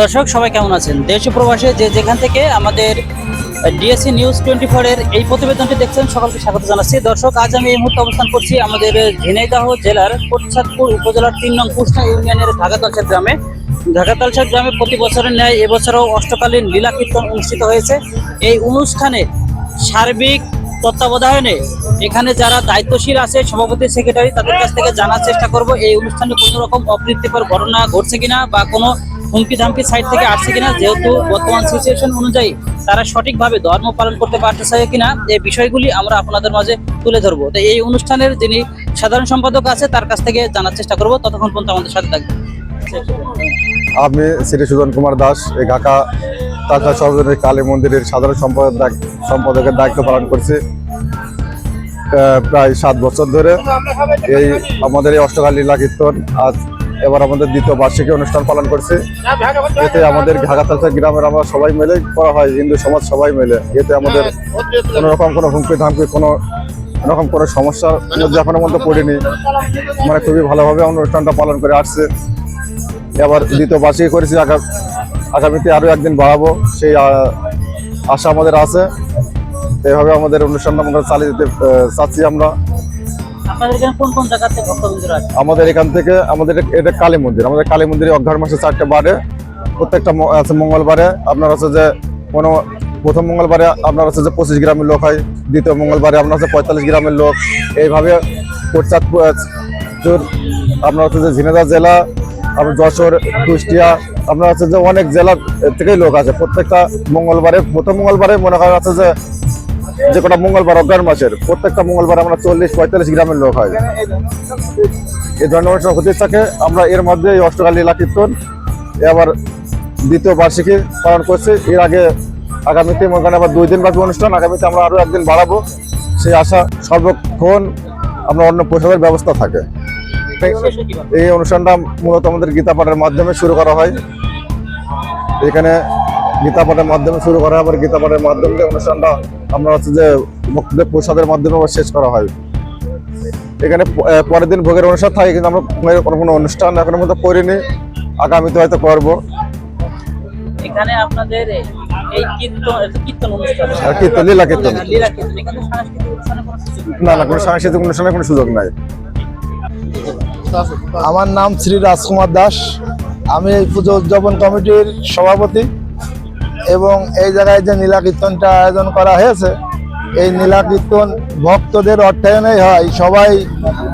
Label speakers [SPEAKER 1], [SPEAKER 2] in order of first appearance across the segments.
[SPEAKER 1] দর্শক, সবাই কেমন আছেন? দেশ প্রবাসে যে যেখান থেকে আমাদের ডিএসসি নিউজ টোয়েন্টি এর এই প্রতিবেদনটি দেখছেন, সকলকে স্বাগত জানাচ্ছি। দর্শক, আজ আমি এই মুহূর্তে অবস্থান করছি আমাদের ঝিনাইদহ জেলার কোটসাদপুর উপজেলার তিন নং কুষ্টা ইউনিয়নের ঢাকাতালসার গ্রামে। ঢাকাতালসার গ্রামে প্রতি বছরের ন্যায় এবছরও অষ্টকালীন লীলা কীর্তন অনুষ্ঠিত হয়েছে। এই অনুষ্ঠানে সার্বিক তত্ত্বাবধানে এখানে যারা দায়িত্বশীল আছে, সভাপতি, সেক্রেটারি, তাদের কাছ থেকে জানার চেষ্টা করব, এই অনুষ্ঠানে কোনো রকম অপ্রীতিকর ঘটনা ঘটছে কিনা বা কোনো হুমকি ধামকি সাইড থেকে আসছে কিনা, যেহেতু বর্তমান সিচুয়েশন অনুযায়ী তারা সঠিকভাবে ধর্ম পালন করতে পারতেছে কিনা এই বিষয়গুলি আমরা আপনাদের মাঝে তুলে ধরবো। তো এই অনুষ্ঠানের যিনি সাধারণ সম্পাদক আছে, তার কাছ থেকে জানার চেষ্টা করব। ততক্ষণ পর্যন্ত আমাদের সাথে থাকবে
[SPEAKER 2] আমি শ্রী সুজন কুমার দাস, এই ঢাকা তাজা সর্বজনীন কালী মন্দিরের সাধারণ সম্পাদক সম্পাদকের দায়িত্ব পালন করছি প্রায় সাত বছর ধরে। এই আমাদের এই অষ্টকাল লীলা কীর্তন আজ এবার আমাদের দ্বিতীয় বার্ষিকী অনুষ্ঠান পালন করছি। এতে আমাদের ঢাকা তালসা গ্রামের আমরা সবাই মিলে, করা হয়, হিন্দু সমাজ সবাই মিলে। এতে আমাদের কোনো রকম কোনো হুমকি ধামকি, কোনো রকম কোনো সমস্যার এখনও মধ্যে পড়িনি। মানে খুবই ভালোভাবে অনুষ্ঠানটা পালন করে আসছে। এবার দ্বিতীয় বার্ষিকী করেছি আগা- আগামীতে আরও একদিন বাড়াবো, সেই আশা আমাদের আছে। এভাবে আমাদের অনুষ্ঠানটা আমরা চালিয়ে যেতে চাচ্ছি আমরা। আমাদের এখান থেকে আমাদের এটা কালী মন্দির। আমাদের কালী মন্দিরে অঘ্রাণ মাসে চারটে বারে, প্রত্যেকটা আছে মঙ্গলবারে, আপনার হচ্ছে যে কোনো প্রথম মঙ্গলবারে আপনার হচ্ছে যে পঁচিশ গ্রামের লোক হয়, দ্বিতীয় মঙ্গলবারে আপনার হচ্ছে পঁয়তাল্লিশ গ্রামের লোক। এইভাবে কোটচাঁদপুর আপনার হচ্ছে যে ঝিনাইদহ জেলা, আপনার যশোর, কুষ্টিয়া, আপনার হচ্ছে যে অনেক জেলা থেকেই লোক আছে। প্রত্যেকটা মঙ্গলবারে প্রথম মঙ্গলবারে মনে করেন আছে যে যে কটা মঙ্গলবার, অজ্ঞান মাসের, প্রত্যেকটা মঙ্গলবার আমরা চল্লিশ, পঁয়তাল্লিশ গ্রামের লোক হয়। এই ধরনের অনুষ্ঠান হতে থাকে। আমরা এর মধ্যে এই অষ্টকাল লীলা কীর্তন এবার দ্বিতীয় বার্ষিকী পালন করছি। এর আগে আগামীতে মনে করেন আবার দুই দিন ব্যাপী অনুষ্ঠান, আগামীতে আমরা আরও একদিন বাড়াবো। সেই আশা সর্বক্ষণ আমরা অন্য পোশাকের ব্যবস্থা থাকে? এই অনুষ্ঠানটা মূলত আমাদের গীতা পাঠের মাধ্যমে শুরু করা হয়। এখানে গীতা পাঠের মাধ্যমে শুরু করা হয় আবার গীতা পাঠের মাধ্যমে অনুষ্ঠানটা আমরা হচ্ছে যে ভক্তদের প্রসাদের মাধ্যমে আবার শেষ করা হয়। এখানে পরের দিন ভোগের অনুষ্ঠান থাকে কিন্তু আমরা কোনো- কোনো কোনো অনুষ্ঠান এখনও মতো করিনি। আগামীতে হয়তো করব।
[SPEAKER 1] এখানে আপনাদের এই কীর্তন কীর্তন
[SPEAKER 2] লীলা কীর্তন। না না কোনো সাংস্কৃতিক অনুষ্ঠানের কোনো সুযোগ নাই।
[SPEAKER 3] আমার নাম শ্রী রাজকুমার দাস। আমি এই পুজো উদযাপন কমিটির সভাপতি। এবং এই জায়গায় যে নীলা কীর্তনটা আয়োজন করা হয়েছে এই নীলা কীর্তন ভক্তদের অর্থায়নেই হয়। সবাই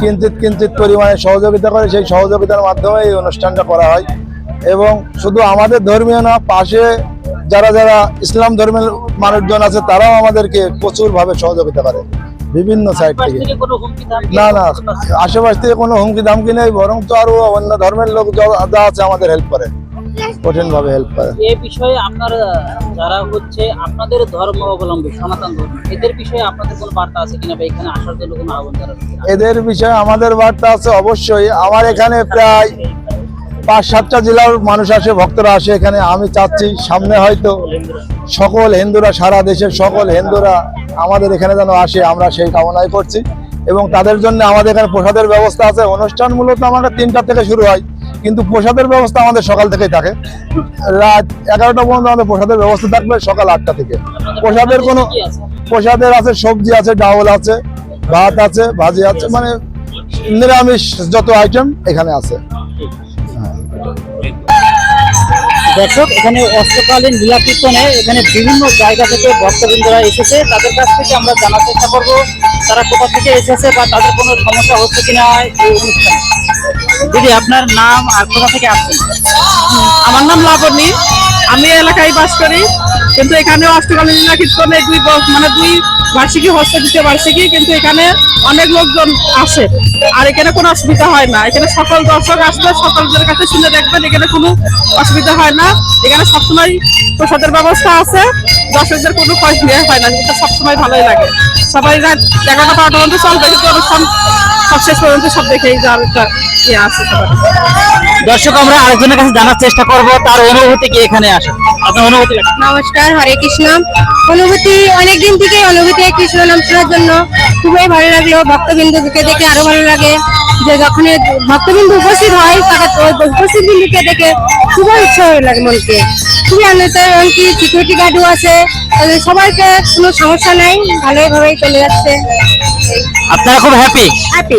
[SPEAKER 3] কিঞ্চিত কিঞ্চিত পরিমাণে সহযোগিতা করে সেই সহযোগিতার মাধ্যমে এই অনুষ্ঠানটা করা হয়। এবং শুধু আমাদের ধর্মীয় না পাশে যারা যারা ইসলাম ধর্মের মানুষজন আছে তারাও আমাদেরকে প্রচুরভাবে সহযোগিতা করে বিভিন্ন সাইড থেকে।
[SPEAKER 1] ধামকি
[SPEAKER 3] না না আশেপাশ থেকে কোনো হুমকি দামকি নেই বরং তো আরও অন্য ধর্মের লোক যা আছে আমাদের হেল্প করে। কঠিন ভাবে হেল্প করে।
[SPEAKER 1] এ বিষয়ে আপনার যারা হচ্ছে আপনাদের ধর্ম অবলম্বী সনাতন ধর্ম এদের বিষয়ে আপনাদের কোনো বার্তা আছে কিনা বা এখানে আসার জন্য কোনো আহ্বান?
[SPEAKER 3] এদের বিষয়ে আমাদের বার্তা আছে অবশ্যই। আমার এখানে প্রায় পাঁচ সাতটা জেলার মানুষ আসে ভক্তরা আসে এখানে। আমি চাচ্ছি সামনে হয়তো সকল হিন্দুরা সারা দেশের সকল হিন্দুরা আমাদের এখানে যেন আসে আমরা সেই কামনাই করছি। এবং তাদের জন্য আমাদের এখানে প্রসাদের ব্যবস্থা আছে। অনুষ্ঠান মূলত আমাদের তিনটা থেকে শুরু হয়। কিন্তু প্রসাদের ব্যবস্থা আমাদের সকাল থেকেই থাকে। রাত এগারোটা পর্যন্ত আমাদের প্রসাদের ব্যবস্থা থাকবে সকাল আটটা থেকে। প্রসাদের কোনো প্রসাদের আছে সবজি আছে ডাউল আছে ভাত আছে ভাজি আছে মানে নিরামিষ যত আইটেম এখানে আছে।
[SPEAKER 1] দর্শক এখানে অষ্টকালীন লীলা কীর্তনে এখানে বিভিন্ন জায়গা থেকে ভক্তবৃন্দরা এসেছে। তাদের কাছ থেকে আমরা জানার চেষ্টা করব তারা কোথা থেকে এসেছে বা তাদের কোনো সমস্যা হচ্ছে কিনা এই অনুষ্ঠানে। দিদি আপনার নাম আর কোথা থেকে আসছেন?
[SPEAKER 4] আমার নাম লাবণী আমি এলাকায় বাস করি, কিন্তু এখানে অষ্টকালী লীলা কীর্তনে দুই মানে দুই বার্ষিকী হচ্ছে, দ্বিতীয় বার্ষিকী, কিন্তু এখানে অনেক লোকজন আসে। আর এখানে কোনো অসুবিধা হয় না। এখানে সকল দর্শক আসলে সকলদের কাছে শুনে দেখবেন, এখানে কোনো অসুবিধা হয় না। এখানে সবসময় প্রসাদের ব্যবস্থা আছে, দর্শকদের কোনো কষ্ট হয় না এটা সবসময় ভালোই লাগে। সবাই রাত এগারোটা বারোটা পর্যন্ত চলবে, কিন্তু অনুষ্ঠান সব শেষ পর্যন্ত সব দেখেই যাওয়ার ইয়ে আছে
[SPEAKER 1] দর্শক আমরা আরেকজনের কাছে জানার চেষ্টা করব। তার অনুভূতি কি এখানে আসে? আপনার অনুভূতি
[SPEAKER 5] নমস্কার হরে কৃষ্ণ। অনুভূতি অনেকদিন থেকে অনুভূতি কৃষ্ণ নাম শোনার জন্য খুবই ভালো লাগল। ভক্তবিন্দুকে দেখে আরও ভালো লাগে। যে যখন ভক্তবিন্দু উপস্থিত হয় উপস্থিত বিন্দুকে দেখে খুবই উৎসাহ লাগে মনকে। খুবই আনন্দ এমনকি সিকিউরিটি গার্ডও আছে। সবাইকে কোনো সমস্যা নাই ভালোভাবেই চলে যাচ্ছে।
[SPEAKER 1] আপনারা খুব হ্যাপি
[SPEAKER 5] হ্যাপি